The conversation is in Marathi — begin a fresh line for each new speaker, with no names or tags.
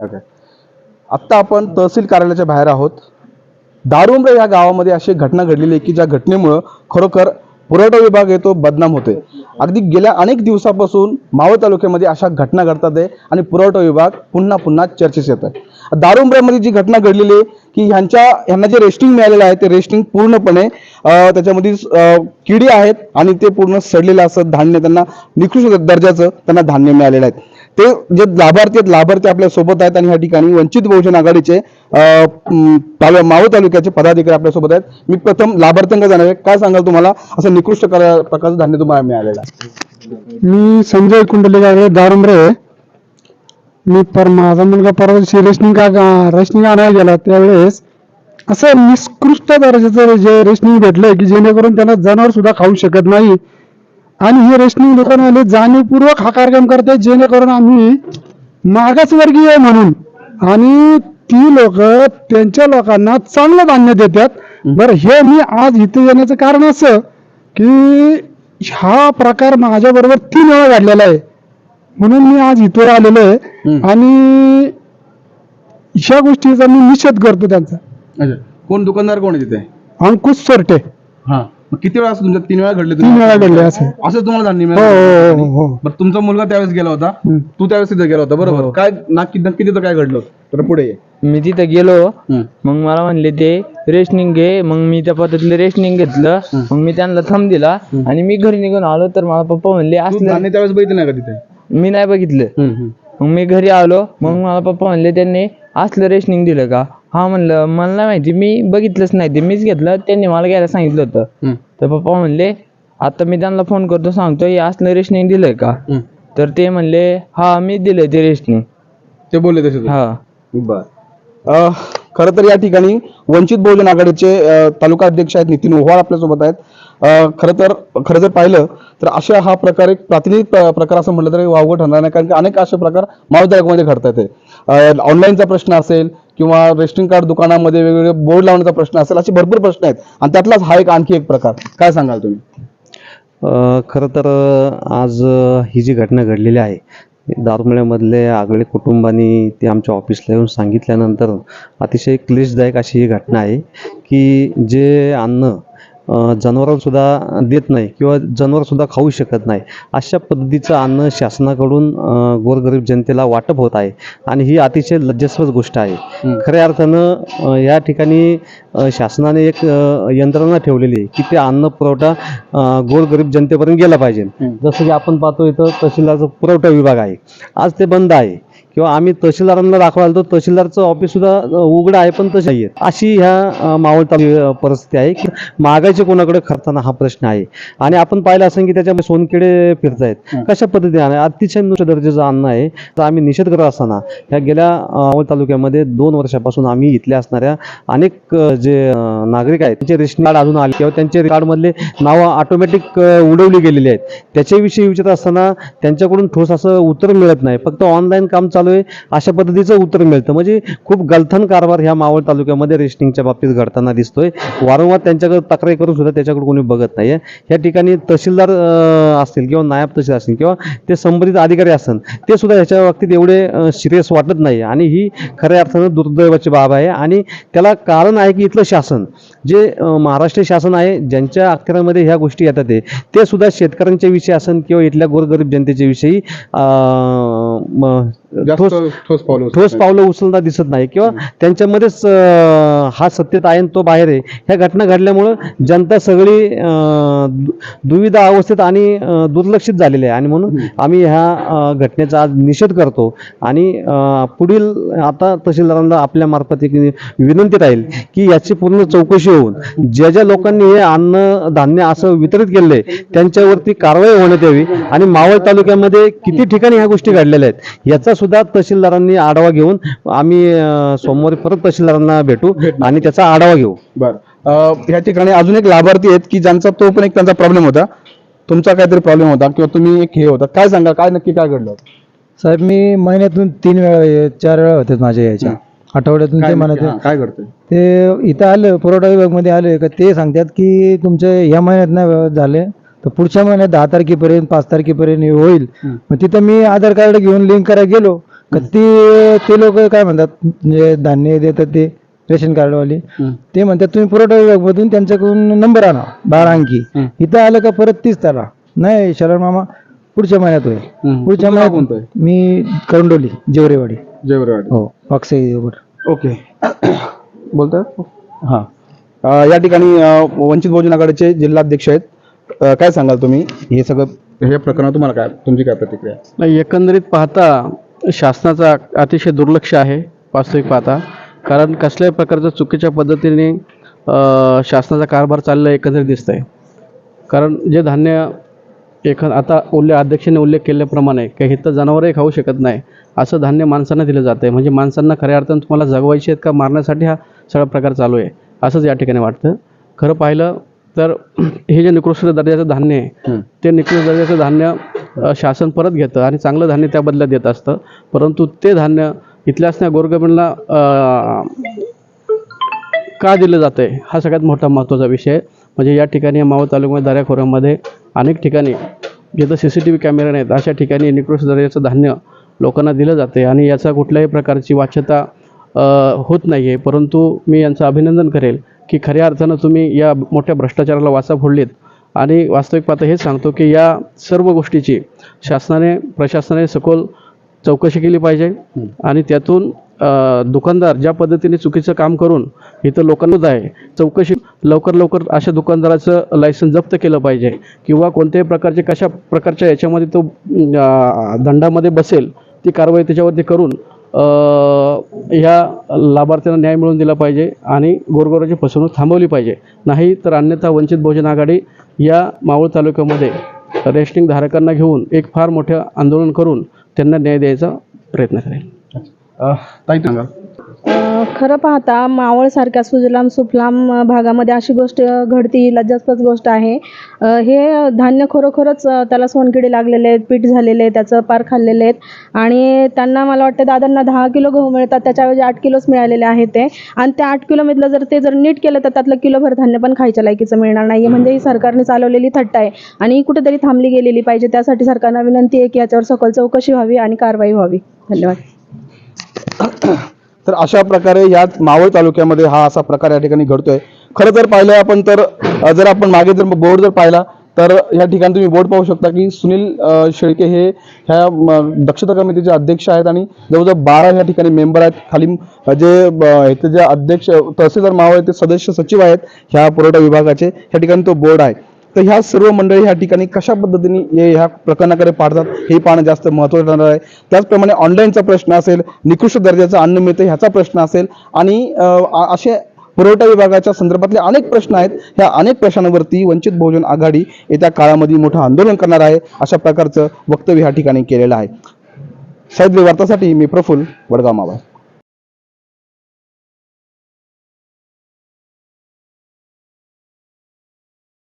ओके आत्ता आपण तहसील कार्यालयाच्या बाहेर आहोत. दारुंब्रे या गावामध्ये अशी घटना घडलेली आहे की ज्या घटनेमुळं खरोखर पुरवठा विभाग येतो तो बदनाम होतोय अगदी गेल्या अनेक दिवसापासून मावळ तालुक्यामध्ये अशा घटना घडतात आहे आणि पुरवठा विभाग पुन्हा पुन्हा चर्चेस येत आहे. दारुंब्र्यामध्ये जी घटना घडलेली आहे की ह्यांच्या ह्यांना जे रेस्टिंग मिळालेलं आहे ते रेस्टिंग पूर्णपणे त्याच्यामध्ये किडी आहेत आणि ते पूर्ण सडलेलं असं धान्य त्यांना निकृष्ट दर्जाचं त्यांना धान्य मिळालेलं आहे. ते जे लाभार्थी आहेत लाभार्थी आपल्यासोबत आहेत आणि या ठिकाणी वंचित बहुजन आघाडीचे मावळ तालुक्याचे पदाधिकारी आपल्यासोबत आहेत. मी प्रथम लाभार्थ्यांकडे जाणार आहे. काय सांगाल तुम्हाला? असं निकृष्ट प्रकारचं धान्य तुम्हाला मिळालेलं आहे.
मी संजय कुंडले गावडे दारुंब्रे मी पर माझा मुलगा परवा दिवशी रेशनिंग का रेशनिंग आणायला गेला त्यावेळेस असं निकृष्ट दर्जाचं जे रेशनिंग भेटलंय की जेणेकरून त्यांना जनावर सुद्धा खाऊ शकत नाही. आणि हे रेशनिंग दुकानवाले जाणीवपूर्वक हा कार्यक्रम करतात जेणेकरून आम्ही मागासवर्गीय म्हणून आणि ती लोक त्यांच्या लोकांना चांगलं धान्य देतात. बरं हे मी आज इथे येण्याचं कारण असं की हा प्रकार माझ्या बरोबर तीन वेळा घडलेला आहे. म्हणून मी आज इथवर आलेलो आहे.
हम्म.
आणि ह्या गोष्टीचा मी निषेध करतो त्यांचा.
अच्छा. कोण दुकानदार कोण आहे तिथे?
अंकुश सोरटे.
हा. मग किती वेळा असं तुमच्या तीन वेळा घडले
तीन वेळा घडले असं.
असं तुम्हाला धान्य
हो
मिळालं
हो हो हो.
बरं तुमचा मुलगा त्यावेळेस गेला होता.
हम्म.
तू त्यावेळेस तिथे गेला होता. बरोबर काय नक्की नक्की तिथं काय घडलं? तर पुढे ये.
मी तिथं गेलो.
हम्म.
मग मला म्हणले ते रेशनिंग घे. मग मी त्या पद्धतीने रेशनिंग घेतलं. मग मी त्यांना थंब दिला. आणि मी घरी निघून आलो. तर मला पप्पा म्हणले
तू
असलं
धान्य त्यावेळेस बघितलं नाही का तिथे?
मी नाही बघितलं.
हम्म.
मग मी घरी आलो. मग मला पप्पा म्हणले त्यांनी असलं रेशनिंग दिलं का? हा म्हणलं मला नाही माहिती. मी बघितलंच नाही ते. मीच घेतलं. त्यांनी मला घ्यायला सांगितलं होतं.
हम्म,
तर पप्पा म्हणले आता मी त्यांना फोन करतो सांगतो हे असलं रेशनिंग दिलंय का?
हम्म.
तर ते म्हणले हा मी दिलंय ते रेशनिंग.
ते बोलले तसे
हा.
बर. खरं तर या ठिकाणी वंचित बहुजन आघाडीचे तालुका अध्यक्ष आहेत नितीन ओव्हाळ आपल्यासोबत आहेत. खरं तर खरं जर पाहिलं तर अशा हा प्रकार एक प्रातिनिधिक प्रकार असं म्हटलं तरी वावगं ठरणार नाही. कारण की अनेक असे प्रकार महाविद्यालयामध्ये घडतात ऑनलाईनचा प्रश्न असेल किंवा रेस्टिंग कार्ड दुकानामध्ये वेगवेगळे बोर्ड लावण्याचा प्रश्न असेल असे भरपूर प्रश्न आहेत. आणि त्यातलाच हा एक आणखी एक प्रकार. काय सांगाल तुम्ही?
खरं तर आज ही जी घटना घडलेली आहे दारुमळ्यामधले आगळे कुटुंबांनी ते आमच्या ऑफिसला येऊन सांगितल्यानंतर अतिशय क्लेशदायक अशी ही घटना आहे की जे अन्न जनावरांसुद्धा देत नाही किंवा जनावरसुद्धा खाऊ शकत नाही. अशा पद्धतीचं अन्न शासनाकडून गोरगरीब जनतेला वाटप होत आहे आणि ही अतिशय लज्जास्पद गोष्ट आहे. खऱ्या अर्थानं या ठिकाणी शासनाने एक यंत्रणा ठेवलेली आहे की ते अन्न पुरवठा गोरगरीब जनतेपर्यंत गेला पाहिजे. जसं की आपण पाहतो इथं तहसीलदारचा पुरवठा विभाग आहे. आज ते बंद आहे. किंवा आम्ही तहसीलदारांना दाखवायला तर तहसीलदारचं ऑफिस सुद्धा अ, उघडं आहे पण तशी आहे अशी ह्या मावळ तालुक्यात, अ, परिस्थिती आहे की मागायचे कोणाकडे खर्चाना हा प्रश्न आहे. आणि आपण पाहिलं असेल की त्याच्यामध्ये सोनकिडे फिरतायत. कशा पद्धतीने अतिशय नुसतं दर्जाचं अन्न आहे. तर आम्ही निषेध करत असताना ह्या गेल्या मावळ तालुक्यामध्ये दोन वर्षापासून आम्ही इथल्या असणाऱ्या अनेक जे नागरिक आहेत त्यांचे रेशन कार्ड अजून आले किंवा त्यांचे कार्डमधले नावं ऑटोमॅटिक उडवली गेलेली आहेत. त्याच्याविषयी विचारत असताना त्यांच्याकडून ठोस असं उत्तर मिळत नाही. फक्त ऑनलाईन काम चालू आहे अशा पद्धतीचं उत्तर मिळतं. म्हणजे खूप गलथन कारभार ह्या मावळ तालुक्यामध्ये रेशनिंगच्या बाबतीत घडताना दिसतोय. वारंवार त्यांच्याकडे तक्रारी करून सुद्धा त्याच्याकडे कोणी बघत नाही या ठिकाणी तहसीलदार असतील किंवा नायब तहसील असतील किंवा ते संबंधित अधिकारी असतील ते सुद्धा ह्याच्या बाबतीत एवढे सिरियस वाटत नाही आणि ही खऱ्या अर्थानं दुर्दैवाची बाब आहे. आणि त्याला कारण आहे की इथलं शासन जे महाराष्ट्र शासन आहे ज्यांच्या अखत्यारामध्ये ह्या गोष्टी येतात ते सुद्धा शेतकऱ्यांच्या विषयी असन किंवा इथल्या गोरगरीब जनतेच्या विषयी ठोस
ठोस पावलं
ठोस पावलं उचलता दिसत नाही. किंवा त्यांच्यामध्येच हा सत्यता आहे तो बाहेर आहे. ह्या घटना घडल्यामुळं जनता सगळी दुविधा अवस्थेत आणि दुर्लक्षित झालेली आहे. आणि म्हणून आम्ही ह्या घटनेचा आज निषेध करतो. आणि पुढील आता तहसीलदारांना आपल्या मार्फत एक विनंती राहील की याची पूर्ण चौकशी होऊन ज्या ज्या लोकांनी हे अन्न धान्य असं वितरित केले त्यांच्यावरती कारवाई होण्यात यावी. आणि मावळ तालुक्यामध्ये किती ठिकाणी ह्या गोष्टी घडलेल्या आहेत याचा सुद्धा तहसीलदारांनी आढावा घेऊन आम्ही सोमवारी परत तहसीलदारांना भेटू आणि त्याचा आढावा घेऊ.
बर. या ठिकाणी अजून एक लाभार्थी आहेत की ज्यांचा तो पण एक त्यांचा प्रॉब्लेम होता. तुमचा काहीतरी प्रॉब्लेम होता किंवा तुम्ही एक हे होता. काय सांगा काय नक्की काय घडलं?
साहेब मी महिन्यातून तीन वेळा चार वेळा होते माझ्या यायच्या. आठवड्यातून
काय
ते? म्हणत
काय घडतंय?
ते इथं आलं पुरवठा विभागमध्ये आले का ते सांगतात की तुमचे या महिन्यात नाही झाले. तर पुढच्या महिन्यात दहा तारखेपर्यंत पाच तारखेपर्यंत हे होईल. मग तिथं मी आधार कार्ड घेऊन लिंक करायला गेलो. का ते ते लोक काय म्हणतात जे धान्य देतात ते रेशन कार्डवाले ते म्हणतात तुम्ही पुरवठा विभागमधून त्यांच्याकडून नंबर आणा बारा अंकी इथं आलं का परत तीच त्याला. नाही शरण मामा पुढच्या महिन्यात होईल. पुढच्या महिन्यात? मी करंडोली जेवरेवाडी.
जयवरवाडी
हो वाकसाई
ओके. बोलतोय? हां. या ठिकाणी वंचित बहुजन आघाडीचे जिल्हाध्यक्ष आहेत. अ, काय सांगाल तुम्ही? हे सगळं हे प्रकरण तुम्हाला काय तुमची काय प्रतिक्रिया?
नाही एकंदरीत पाहता शासनाचा अतिशय दुर्लक्ष आहे वास्तविक पाहता. कारण कसल्याही प्रकारचं चुकीच्या पद्धतीने अ, शासनाचा कारभार चाललेला एकंदरीत दिसत आहे कारण जे धान्य एख आता उल्लेख अध्यक्षांनी उल्लेख केल्याप्रमाणे काही हे तर जनावरही खाऊ शकत नाही असं धान्य माणसांना दिलं जातं आहे म्हणजे माणसांना खऱ्या अर्थानं तुम्हाला जगवायचे आहेत का मारण्यासाठी हा सगळा प्रकार चालू आहे असंच या ठिकाणी वाटतं. खरं पाहिलं तर हे जे निकृष्ट दर्जाचं धान्य आहे ते निकृष्ट दर्जाचं धान्य शासन परत घेतं आणि चांगलं धान्य त्या बदल्यात देत असतं. परंतु ते धान्य इथल्या असणाऱ्या गोरगरिबांना अ, का दिलं जातं आहे हा सगळ्यात मोठा महत्त्वाचा विषय म्हणजे या ठिकाणी मावळ तालुक्यामध्ये दऱ्याखोऱ्यामध्ये अनेक ठिकाणी जिथं सी सी टी व्ही कॅमेरे नाहीत अशा ठिकाणी निकृष्ट दर्जाचं धान्य लोकांना दिलं जाते आणि याचा कुठल्याही प्रकारची वाच्यता होत नाही आहे परंतु मी यांचं अभिनंदन करेल की खऱ्या अर्थानं तुम्ही या मोठ्या भ्रष्टाचाराला वाचा फोडलीत. आणि वास्तविक पाहता हेच सांगतो की या सर्व गोष्टीची शासनाने प्रशासनाने सखोल चौकशी केली पाहिजे. आणि त्यातून दुकानदार ज्या पद्धतीने चुकीचं काम करून इथं लोकांना आहे चौकशी लवकर लवकर अशा दुकानदाराचं लायसन जप्त केलं पाहिजे. किंवा कोणत्याही प्रकारचे कशा प्रकारच्या याच्यामध्ये तो दंडामध्ये बसेल ती कारवाई त्याच्यावरती करून ह्या लाभार्थ्यांना न्याय मिळवून दिला पाहिजे आणि गोरगोराची फसवणूक थांबवली पाहिजे. नाही तर अन्यथा वंचित बहुजन आघाडी या मावळ तालुक्यामध्ये रेशनिंग धारकांना घेऊन एक फार मोठं आंदोलन करून त्यांना न्याय द्यायचा प्रयत्न करेल.
ताई सांगा.
खरं पाहता मावळसारख्या सुजलाम सुफलाम भागामध्ये अशी गोष्ट घडती ही लज्जास्पद गोष्ट आहे हे धान्य खरोखरच त्याला सोनकिडे लागलेले आहेत पीठ झालेले आहे त्याचं पार खाल्लेले आहेत आणि त्यांना मला वाटतं दादांना दहा किलो गहू मिळतात त्याच्याऐवजी आठ किलोच मिळालेले आहेत ते आणि त्या आठ किलोमधलं जर ते जर नीट केलं तर त्यातलं किलोभर धान्य पण खायच्या लायकीचं मिळणार नाही म्हणजे ही सरकारने चालवलेली थट्टा आहे आणि ही कुठेतरी थांबली गेलेली पाहिजे त्यासाठी सरकारला विनंती आहे की याच्यावर सखोल चौकशी व्हावी आणि कारवाई व्हावी धन्यवाद
तर अशा प्रकारे या मावळ तालुक्यामध्ये हा असा प्रकार या ठिकाणी घडतोय. खरं जर पाहिलं आपण तर जर आपण मागे जर बोर्ड जर पाहिला तर या ठिकाणी तुम्ही बोर्ड पाहू शकता की सुनील शेळके हे ह्या दक्षता कमिटीचे अध्यक्ष आहेत आणि जवळजवळ बारा या ठिकाणी मेंबर आहेत. खाली जे ब, इथे जे अध्यक्ष तहसीलदार मावळ ते सदस्य सचिव आहेत ह्या पुरवठा विभागाचे. या ठिकाणी तो बोर्ड आहे. तर ह्या सर्व मंडळी ह्या ठिकाणी कशा पद्धतीने हे ह्या प्रकरणाकडे पाडतात हे पाहणं जास्त महत्त्वाचं ठरणार आहे. त्याचप्रमाणे ऑनलाईनचा प्रश्न असेल निकृष्ट दर्जाचं अन्न मिळतं ह्याचा प्रश्न असेल आणि असे पुरवठा विभागाच्या संदर्भातले अनेक प्रश्न आहेत. ह्या अनेक प्रश्नांवरती वंचित बहुजन आघाडी येत्या काळामध्ये मोठं आंदोलन करणार आहे अशा प्रकारचं वक्तव्य ह्या ठिकाणी केलेलं आहे. साहेब वार्तासाठी मी प्रफुल्ल वडगाव मावा